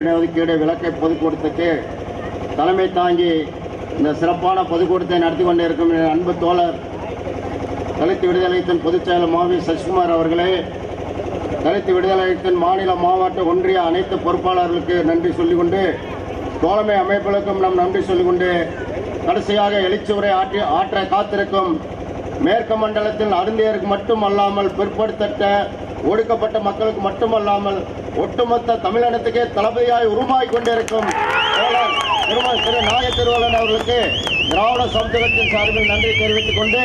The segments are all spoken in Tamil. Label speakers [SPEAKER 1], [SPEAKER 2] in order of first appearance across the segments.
[SPEAKER 1] இடஒதுக்கீடு விளக்கை பொதுக்கூட்டத்துக்கு தலைமை தாங்கி இந்த சிறப்பான பொதுக்கூட்டத்தை நடத்தி கொண்டிருக்கும் என் அன்பு தோழர் தலித்து விடுதலையத்தின் பொதுச் செயலர் மாவி சசிகுமார் அவர்களே தலித்து விடுதலையத்தின் மாநில மாவட்ட ஒன்றிய அனைத்து பொறுப்பாளர்களுக்கு நன்றி சொல்லிக்கொண்டு தோழமை அமைப்புகளுக்கும் நம் நன்றி சொல்லிக்கொண்டு கடைசியாக எழுச்சியுரை ஆற்றி ஆற்ற காத்திருக்கும் மேற்கு மண்டலத்தில் அருந்தியருக்கு மட்டும் அல்லாமல் பிற்படுத்தப்பட்ட ஒடுக்கப்பட்ட மக்களுக்கு மட்டுமல்லாமல் ஒட்டுமொத்த தமிழினத்துக்கே தளபதியாய் உருமாய் கொண்டிருக்கும் தோழர் திருமண திரு நாய திருவள்ளன் அவர்களுக்கு திராவிட சமுதாயத்தின் சார்பில் நன்றி தெரிவித்துக் கொண்டு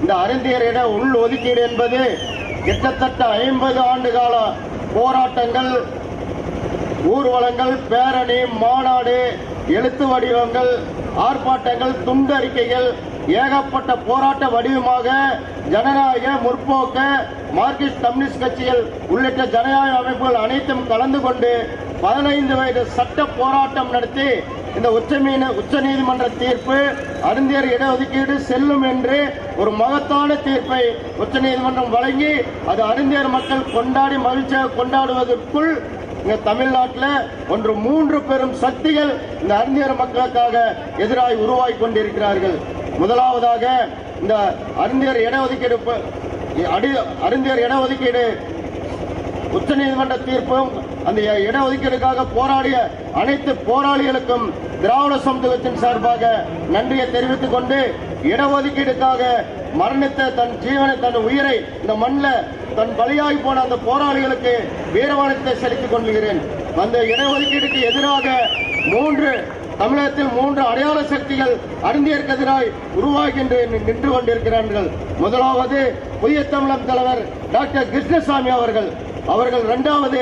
[SPEAKER 1] இந்த அறிந்தியரிட உள் ஒதுக்கீடு என்பது கிட்டத்தட்ட ஐம்பது ஆண்டு கால போராட்டங்கள் ஊர்வலங்கள் பேரணி மாநாடு எழுத்து வடிவங்கள் ஆர்ப்பாட்டங்கள் துண்டறிக்கைகள் ஏகப்பட்ட போராட்ட வடிவமாக ஜனநாயக முற்போக்க மார்க்சிஸ்ட் கம்யூனிஸ்ட் கட்சிகள் உள்ளிட்ட ஜனநாயக அமைப்புகள் அனைத்தும் கலந்து கொண்டு பதினைந்து வயது சட்ட போராட்டம் நடத்தி இந்த உச்சமீன உச்ச நீதிமன்ற தீர்ப்பு அருந்தியர் இடஒதுக்கீடு செல்லும் என்று ஒரு மகத்தான தீர்ப்பை உச்ச நீதிமன்றம் வழங்கி அது அருந்தியர் மக்கள் கொண்டாடி மகிழ்ச்சியாக கொண்டாடுவதற்குள் இங்க தமிழ்நாட்டில் ஒன்று மூன்று பெரும் சக்திகள் இந்த அறிஞர் மக்களுக்காக எதிராய் உருவாகி கொண்டிருக்கிறார்கள். முதலாவதாக இந்த அறிஞர் இடஒதுக்கீடு அடி அறிஞர் இடஒதுக்கீடு உச்சநீதிமன்ற தீர்ப்பும் அந்த இடஒதுக்கீடுக்காக போராடிய அனைத்து போராளிகளுக்கும் திராவிட சமூகத்தின் சார்பாக நன்றியை தெரிவித்துக் கொண்டு இடஒதுக்கீடுக்காக மரணித்த தன் ஜீவனை தன் உயிரை இந்த மண்ணில் தன் பலியாகி போன அந்த போராளிகளுக்கு வீரவானத்தை செலுத்திக் கொள்கிறேன். அந்த இடஒதுக்கீடுக்கு எதிராக மூன்று தமிழகத்தில் மூன்று அடையாள சக்திகள் அருந்தியற்கு எதிராக உருவாகின்ற நின்று கொண்டிருக்கிறார்கள். முதலாவது புதிய தமிழம் தலைவர் டாக்டர் கிருஷ்ணசாமி அவர்கள். அவர்கள் இரண்டாவது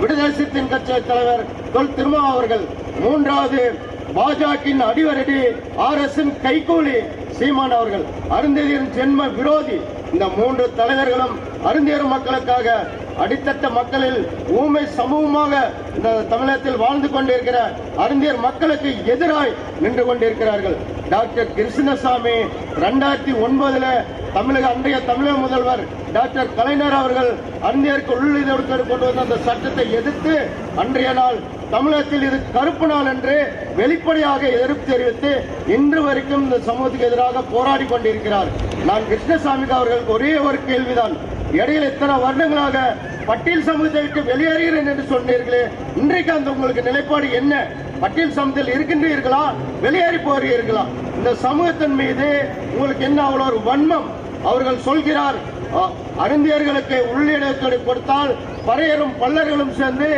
[SPEAKER 1] விடுதலை சிறுத்தையின் கட்சி தலைவர் தொல் திருமா அவர்கள் மூன்றாவது பாஜகின் அடிவரடி ஆர் எஸ் கைகூலி சீமான் அவர்கள். அருந்ததியின் ஜென்ம விரோதி இந்த மூன்று தலைவர்களும் அருந்தியர் மக்களுக்காக அடித்தட்ட மக்களில் ஊமை சமூகமாக இந்த தமிழகத்தில் வாழ்ந்து கொண்டிருக்கிற அறிஞர் மக்களுக்கு எதிராய் நின்று கொண்டிருக்கிறார்கள். டாக்டர் கிருஷ்ணசாமி ரெண்டாயிரத்தி ஒன்பதுல தமிழக அன்றைய தமிழக முதல்வர் டாக்டர் கலைஞர் அவர்கள் அறிஞருக்கு உள்ளிதொடுக்க கொண்டு வந்த அந்த சட்டத்தை எதிர்த்து அன்றைய நாள் தமிழகத்தில் இது கருப்பு நாள் என்று வெளிப்படையாக எதிர்ப்பு தெரிவித்து இன்று வரைக்கும் இந்த சமூகத்துக்கு எதிராக போராடி கொண்டிருக்கிறார். நான் கிருஷ்ணசாமிக்கு அவர்களுக்கு ஒரே ஒரு கேள்விதான். இடையில இத்தனை வருடங்களாக பட்டியல் சமூகத்தை விட்டு வெளியேறுகிறேன் என்று சொன்னீர்களே இன்றைக்கு அந்த உங்களுக்கு நிலைப்பாடு என்ன? பட்டியல் சமூகத்தில் இருக்கின்றீர்களா? வெளியேறி போகிறீர்களா? இந்த சமூகத்தின் மீது உங்களுக்கு என்ன அவ்வளோ ஒரு வன்மம்? அவர்கள் சொல்கிறார் அருந்தியர்களுக்கு உள்ளிடத்தை கொடுத்தால் பறையரும் பல்லர்களும் சேர்ந்து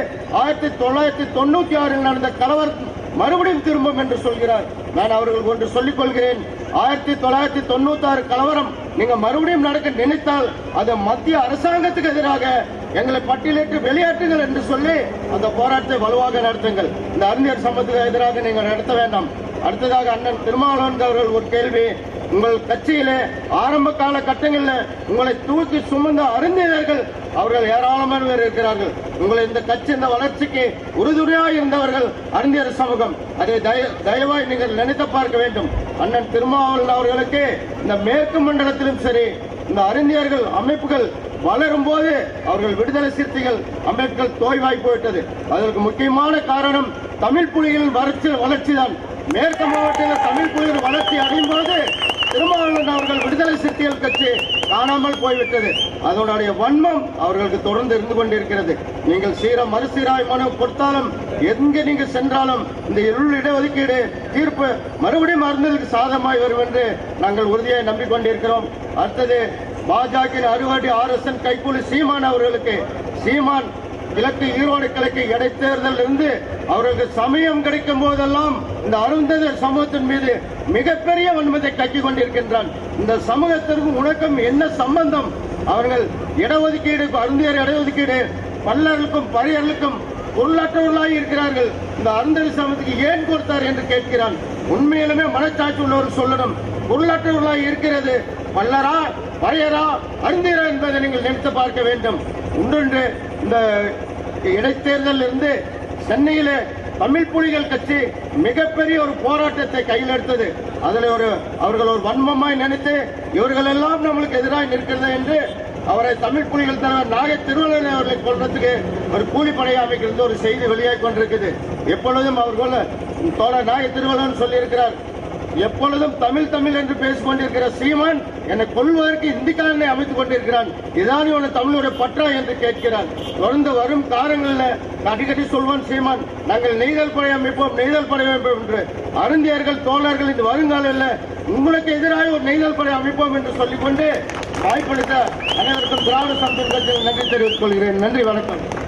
[SPEAKER 1] ஆயிரத்தி தொள்ளாயிரத்தி தொண்ணூத்தி ஆறில் நடந்த கலவரம் மறுபடியும் திரும்பும் என்று சொல்கிறார். நான் அவர்களுக்கு ஒன்று சொல்லிக் கொள்கிறேன். ஆயிரத்தி தொள்ளாயிரத்தி தொண்ணூத்தி ஆறு கலவரம் நீங்க மறுபடியும் நடக்க நினைத்தால் அது மத்திய அரசாங்கத்துக்கு எதிராக எங்களை பட்டியலிட்டு வெளியேற்றுங்கள் என்று சொல்லி அந்த போராட்டத்தை வலுவாக நடத்துங்கள். இந்த அறிஞர் சமத்துக்கு எதிராக நீங்கள் நடத்த வேண்டாம். அடுத்ததாக அண்ணன் திருமாவளவன் அவர்கள் ஒரு கேள்வி உங்கள் கட்சியிலே ஆரம்ப கால கட்டங்களில் உங்களை தூக்கி சுமந்த அறிஞர்கள் அவர்கள் ஏராளமான பேர் இருக்கிறார்கள். உங்களை இந்த கட்சி இந்த வளர்ச்சிக்கு உறுதுணையாக இருந்தவர்கள் அறிஞர் சமூகம். அதை தயவாய் நீங்கள் நினைத்து பார்க்க வேண்டும். அண்ணன் திருமாவளவன் அவர்களுக்கு இந்த மேற்கு மண்டலத்திலும் சரி இந்த அறிஞர்கள் அமைப்புகள் வளரும் போது அவர்கள் விடுதலை சிறுத்தைகள் அமைப்புகள் தோய்வாய் போயிட்டது. அதற்கு முக்கியமான காரணம் தமிழ் புலிகளின் வளர்ச்சி வளர்ச்சி தான் மேற்கு மாவட்டத்தில் தமிழ் புலிகள் வளர்ச்சி அடையும் போது திருமாவளவன் அவர்கள் விடுதலை சிறுத்தைகள் கட்சி காணாமல் போய்விட்டது. அதனுடைய வன்மம் அவர்களுக்கு தொடர்ந்து இருந்து கொண்டிருக்கிறது. நீங்கள் சீர மறுசீராய் மனு கொடுத்தாலும் எங்கே நீங்க சென்றாலும் இந்த இருள் இடஒதுக்கீடு தீர்ப்பு மறுபடியும் அருந்தலுக்கு சாதமாய் வரும் என்று நாங்கள் உறுதியாக நம்பிக்கொண்டிருக்கிறோம். அடுத்தது பாஜக அறுவடை ஆர் எஸ் என் கைகூலி சீமான் அவர்களுக்கு. சீமான் கிழக்கு ஈரோடு கிழக்கு இடைத்தேர்தல் இருந்து அவர்களுக்கு சமயம் கிடைக்கும் போதெல்லாம் இந்த அருந்ததர் சமூகத்தின் மீது மிகப்பெரிய வன்மத்தை கட்டி கொண்டிருக்கின்றான். இந்த சமூகத்திற்கு உனக்கும் என்ன சம்பந்தம்? அவர்கள் இடஒதுக்கீடு அருந்தியர் இடஒதுக்கீடு பல்லர்களுக்கும் பரியர்களுக்கும் பொருளாற்றவர்களாக இருக்கிறார்கள். இந்த அருந்ததி சமூகத்துக்கு ஏன் கொடுத்தார் என்று கேட்கிறான். உண்மையிலுமே மனச்சாட்சி உள்ளவர் சொல்லணும். பொருளாற்றவர்களாக இருக்கிறது. பல்லரா வரையரா அருந்தியரா என்பதை நீங்கள் நினைத்து பார்க்க வேண்டும். ஒன்றொன்று இந்த இடைத்தேர்தலில் இருந்து சென்னையில் தமிழ் புலிகள் கட்சி மிகப்பெரிய ஒரு போராட்டத்தை கையில் எடுத்தது. அதில் ஒரு அவர்கள் ஒரு வன்மமாய் நினைத்து இவர்கள் எல்லாம் நம்மளுக்கு எதிராக நிற்கிறது என்று அவரை தமிழ் புலிகள் தலைவர் நாகை திருவள்ளுவர் அவர்களை கொள்றதுக்கு ஒரு கூலிப்படை அமைக்கிறது ஒரு செய்தி வெளியாகி கொண்டிருக்குது. எப்பொழுதும் அவர்கள் தோழர் நாகை திருவள்ளுவர் சொல்லியிருக்கிறார். எப்பொழுதும் தமிழ் தமிழ் என்று பேசிக் கொண்டிருக்கிற சீமான் என்னை கொள்வதற்கு இந்திக்காரனை அமைத்துக் கொண்டிருக்கிறான். இதான் இவன தமிழுடைய பற்றா என்று கேட்கிறான். தொடர்ந்து வரும் காலங்களில் அடிக்கடி சொல்வான் சீமான் நாங்கள் நெய்தல் படை அமைப்போம் நெய்தல் படை அமைப்போம் என்று. அருந்தியர்கள் தோழர்கள் இந்த வருங்காலில் உங்களுக்கு எதிராக ஒரு நெய்தல் படை அமைப்போம் என்று சொல்லிக்கொண்டு வாய்ப்பளித்த அனைவருக்கும் திராவிட சமூக நன்றி தெரிவித்துக் கொள்கிறேன். நன்றி வணக்கம்.